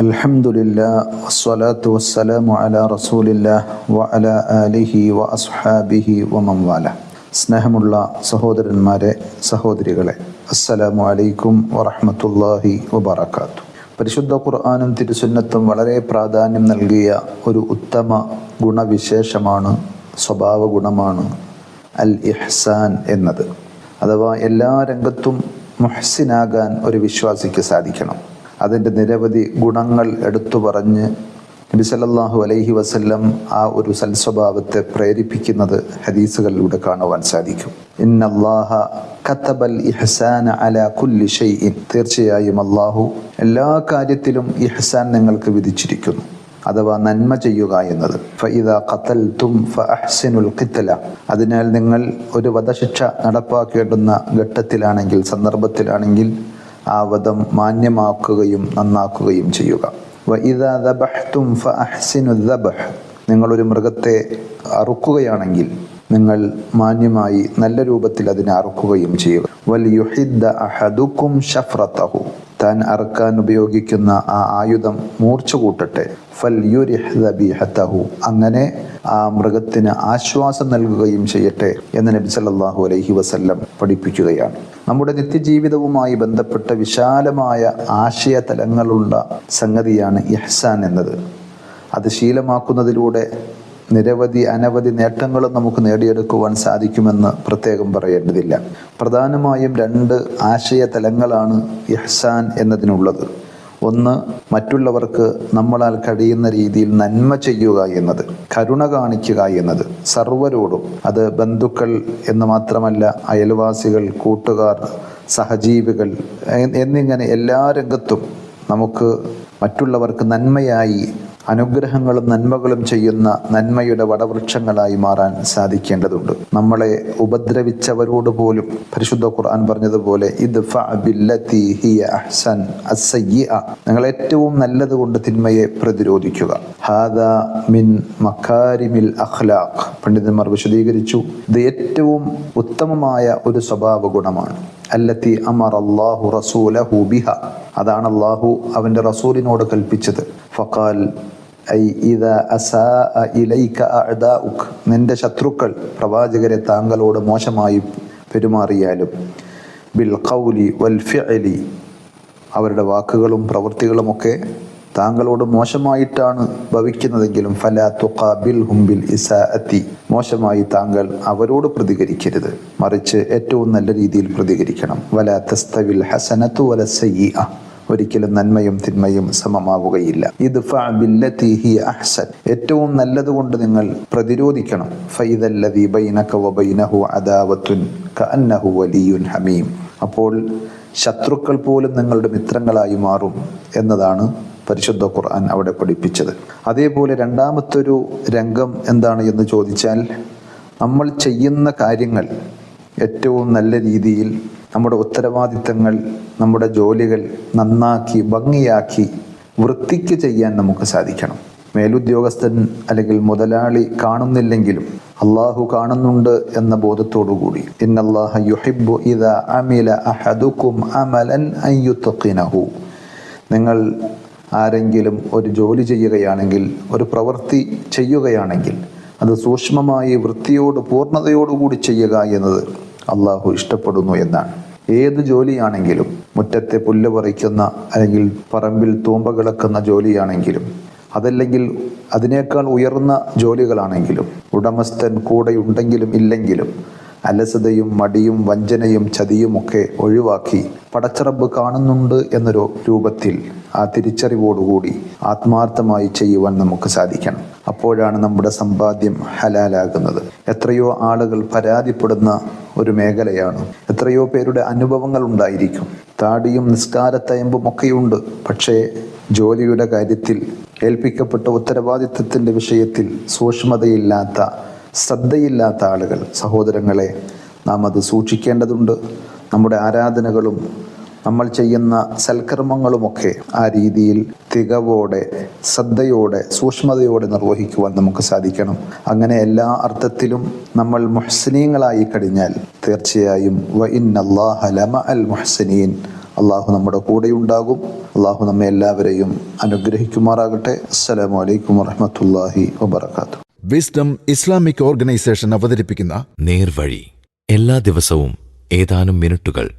الحمد لله والصلاة والسلام على رسول الله وعلى آله وأصحابه ومن والاه സ്നേഹമുള്ള സഹോദരന്മാരെ സഹോദരികളെ അസ്സലാമു അലൈക്കും വറഹ്മത്തുള്ളാഹി വബറകാത്തു പരിശുദ്ധ ഖുർആാനും തിരുസുന്നത്തും വളരെ പ്രാധാന്യം നൽകിയ ഒരു ഉത്തമ ഗുണവിശേഷമാണ് സ്വഭാവ ഗുണമാണ് അൽ ഇഹ്സാൻ എന്നത് അഥവാ എല്ലാ രംഗത്തും മുഹ്സിനാകാൻ ഒരു വിശ്വാസിക്ക് സാധിക്കണം അതിന്റെ നിരവധി ഗുണങ്ങൾ എടുത്തു പറഞ്ഞ് നബി സല്ലല്ലാഹു അലൈഹി വസല്ലം ആ ഒരു സൽസ്വഭാവത്തെ പ്രേരിപ്പിക്കുന്നത് ഹദീസുകളിലൂടെ കാണുവാൻ സാധിക്കും. ഇന്നല്ലാഹ കത്തബൽ ഇഹ്സാന അല കുല്ലി തീർച്ചയായും അള്ളാഹു എല്ലാ കാര്യത്തിലും ഇഹ്സാൻ നിങ്ങൾക്ക് വിധിച്ചിരിക്കുന്നു. അഥവാ നന്മ ചെയ്യുക എന്നത്. ഫഇദ ഖതൽതും ഫഅഹ്സിനുൽ ഖിത്ല. അതിനാൽ നിങ്ങൾ ഒരു വധശിക്ഷ നടപ്പാക്കേണ്ടുന്ന ഘട്ടത്തിലാണെങ്കിൽ സന്ദർഭത്തിലാണെങ്കിൽ ആ വധം മാന്യമാക്കുകയും നന്നാക്കുകയും ചെയ്യുക. നിങ്ങളൊരു മൃഗത്തെ അറുക്കുകയാണെങ്കിൽ നിങ്ങൾ മാന്യമായി നല്ല രൂപത്തിൽ അതിനെ അറുക്കുകയും ചെയ്യുക. അഹദുക്കും താൻ അറക്കാൻ ഉപയോഗിക്കുന്ന ആ ആയുധം മൂർച്ച കൂട്ടട്ടെ ഫൽ യുരിഹു അങ്ങനെ ആ മൃഗത്തിന് ആശ്വാസം നൽകുകയും ചെയ്യട്ടെ എന്ന് നബി സല്ലാഹു അലൈഹി വസല്ലം പഠിപ്പിക്കുകയാണ്. നമ്മുടെ നിത്യജീവിതവുമായി ബന്ധപ്പെട്ട വിശാലമായ ആശയ തലങ്ങളുള്ള സംഗതിയാണ് ഇഹ്സാൻ എന്നത്. അത് ശീലമാക്കുന്നതിലൂടെ നിരവധി അനവധി നേട്ടങ്ങളും നമുക്ക് നേടിയെടുക്കുവാൻ സാധിക്കുമെന്ന് പ്രത്യേകം പറയേണ്ടതില്ല. പ്രധാനമായും രണ്ട് ആശയ തലങ്ങളാണ് ഇഹ്സാൻ എന്നതിനുള്ളത്. ഒന്ന് മറ്റുള്ളവർക്ക് നമ്മളാൽ കഴിയുന്ന രീതിയിൽ നന്മ ചെയ്യുക എന്നത് കരുണ കാണിക്കുക എന്നത് സർവരോടും. അത് ബന്ധുക്കൾ എന്ന് മാത്രമല്ല അയൽവാസികൾ കൂട്ടുകാർ സഹജീവികൾ എന്നിങ്ങനെ എല്ലാ രംഗത്തും നമുക്ക് മറ്റുള്ളവർക്ക് നന്മയായി അനുഗ്രഹങ്ങളും നന്മകളും ചെയ്യുന്ന നന്മയുടെ വടവൃക്ഷങ്ങളായി മാറാൻ സാധിക്കേണ്ടതുണ്ട്. നമ്മളെ ഉപദ്രവിച്ചവരോട് പോലും പരിശുദ്ധ ഖുർആൻ പറഞ്ഞതുപോലെ ഇത് നിങ്ങൾ ഏറ്റവും നല്ലത് കൊണ്ട് തിന്മയെ പ്രതിരോധിക്കുക. മിൻ മക്കാരിമിൽ അഖ്ലാഖ്. പണ്ഡിതന്മാർ വിശദീകരിച്ചു ഇത് ഏറ്റവും ഉത്തമമായ ഒരു സ്വഭാവ ഗുണമാണ്. അല്ലത്തി അമർ അള്ളാഹു റസൂലഹു ബിഹ. അതാണ് അള്ളാഹു അവന്റെ റസൂലിനോട് കൽപ്പിച്ചത്. ഫഖാൽ നിന്റെ ശത്രുക്കൾ പ്രവാചകരെ താങ്കളോട് മോശമായി പെരുമാറിയാലും ബിൽ കൗലി വൽ ഫിഅലി അവരുടെ വാക്കുകളും പ്രവൃത്തികളുമൊക്കെ താങ്കളോട് മോശമായിട്ടാണ് ഭവിക്കുന്നതെങ്കിലും ഫല തുഖാബിൽ ഹുംബിൽ ഇസാഅത്തി. മോശമായി താങ്കൾ അവരോട് പ്രതികരിക്കരുത്. മറിച്ച് ഏറ്റവും നല്ല രീതിയിൽ പ്രതികരിക്കണം. വല തസ്തവിൽ ഹസനത്തു വല സയ്യിഅ. ഒരിക്കലും നന്മയും തിന്മയും സമമാവുകയില്ല. ഇത് അഹ്സൻ. ഏറ്റവും നല്ലതുകൊണ്ട് നിങ്ങൾ പ്രതിരോധിക്കണം. ബൈനക കഅന്നഹു ഹമീം. അപ്പോൾ ശത്രുക്കൾ പോലും നിങ്ങളുടെ മിത്രങ്ങളായി മാറും എന്നതാണ് പരിശുദ്ധ ഖുർആൻ അവിടെ പഠിപ്പിച്ചത്. അതേപോലെ രണ്ടാമത്തൊരു രംഗം എന്താണ് എന്ന് ചോദിച്ചാൽ നമ്മൾ ചെയ്യുന്ന കാര്യങ്ങൾ ഏറ്റവും നല്ല രീതിയിൽ നമ്മുടെ ഉത്തരവാദിത്തങ്ങൾ നമ്മുടെ ജോലികൾ നന്നാക്കി ഭംഗിയാക്കി വൃത്തിക്ക് ചെയ്യാൻ നമുക്ക് സാധിക്കണം. മേലുദ്യോഗസ്ഥൻ അല്ലെങ്കിൽ മുതലാളി കാണുന്നില്ലെങ്കിലും അള്ളാഹു കാണുന്നുണ്ട് എന്ന ബോധത്തോടു കൂടി. ഇന്നല്ലാഹ അമില അമലൻ നിങ്ങൾ ആരെങ്കിലും ഒരു ജോലി ചെയ്യുകയാണെങ്കിൽ ഒരു പ്രവൃത്തി ചെയ്യുകയാണെങ്കിൽ അത് സൂക്ഷ്മമായി വൃത്തിയോട് പൂർണതയോടുകൂടി ചെയ്യുക എന്നത് അള്ളാഹു ഇഷ്ടപ്പെടുന്നു എന്നാണ്. ഏത് ജോലിയാണെങ്കിലും മുറ്റത്തെ പുല്ല് പറിക്കുന്ന അല്ലെങ്കിൽ പറമ്പിൽ തൂമ്പ കിളക്കുന്ന ജോലിയാണെങ്കിലും അതല്ലെങ്കിൽ അതിനേക്കാൾ ഉയർന്ന ജോലികളാണെങ്കിലും ഉടമസ്ഥൻ കൂടെ ഉണ്ടെങ്കിലും ഇല്ലെങ്കിലും അലസതയും മടിയും വഞ്ചനയും ചതിയുമൊക്കെ ഒഴിവാക്കി പടച്ചറബ് കാണുന്നുണ്ട് എന്നൊരു രൂപത്തിൽ ആ തിരിച്ചറിവോടുകൂടി ആത്മാർത്ഥമായി ചെയ്യുവാൻ നമുക്ക് സാധിക്കണം. അപ്പോഴാണ് നമ്മുടെ സമ്പാദ്യം ഹലാലാകുന്നത്. എത്രയോ ആളുകൾ പരാതിപ്പെടുന്ന ഒരു മേഖലയാണ്. എത്രയോ പേരുടെ അനുഭവങ്ങൾ ഉണ്ടായിരിക്കും. താടിയും നിസ്കാരത്തയമ്പും ഒക്കെയുണ്ട്. പക്ഷേ ജോലിയുടെ കാര്യത്തിൽ ഏൽപ്പിക്കപ്പെട്ട ഉത്തരവാദിത്വത്തിന്റെ വിഷയത്തിൽ സൂക്ഷ്മതയില്ലാത്ത ശ്രദ്ധയില്ലാത്ത ആളുകൾ സഹോദരങ്ങളെ നാം അത് സൂക്ഷിക്കേണ്ടതുണ്ട്. നമ്മുടെ ആരാധനകളും നമ്മൾ ചെയ്യുന്ന സൽക്കർമ്മങ്ങളുമൊക്കെ ആ രീതിയിൽ തികവോടെ ശ്രദ്ധയോടെ സൂക്ഷ്മതയോടെ നിർവഹിക്കുവാൻ നമുക്ക് സാധിക്കണം. അങ്ങനെ എല്ലാ അർത്ഥത്തിലും നമ്മൾ മുഹ്സനീങ്ങളായി കഴിഞ്ഞാൽ തീർച്ചയായും വ ഇന്നല്ലാഹ ലമ അൽ മുഹ്സനീൻ. അള്ളാഹു നമ്മുടെ കൂടെയുണ്ടാകും. അള്ളാഹു നമ്മെ എല്ലാവരെയും അനുഗ്രഹിക്കുമാറാകട്ടെ. അസ്സലാമു അലൈക്കും വറഹമത്തല്ലാഹി വബർക്കാത്തു വിസ്ഡം ഇസ്ലാമിക് ഓർഗനൈസേഷൻ അവതരിപ്പിക്കുന്ന നേർവഴി. എല്ലാ ദിവസവും ഏതാനും മിനിറ്റുകൾ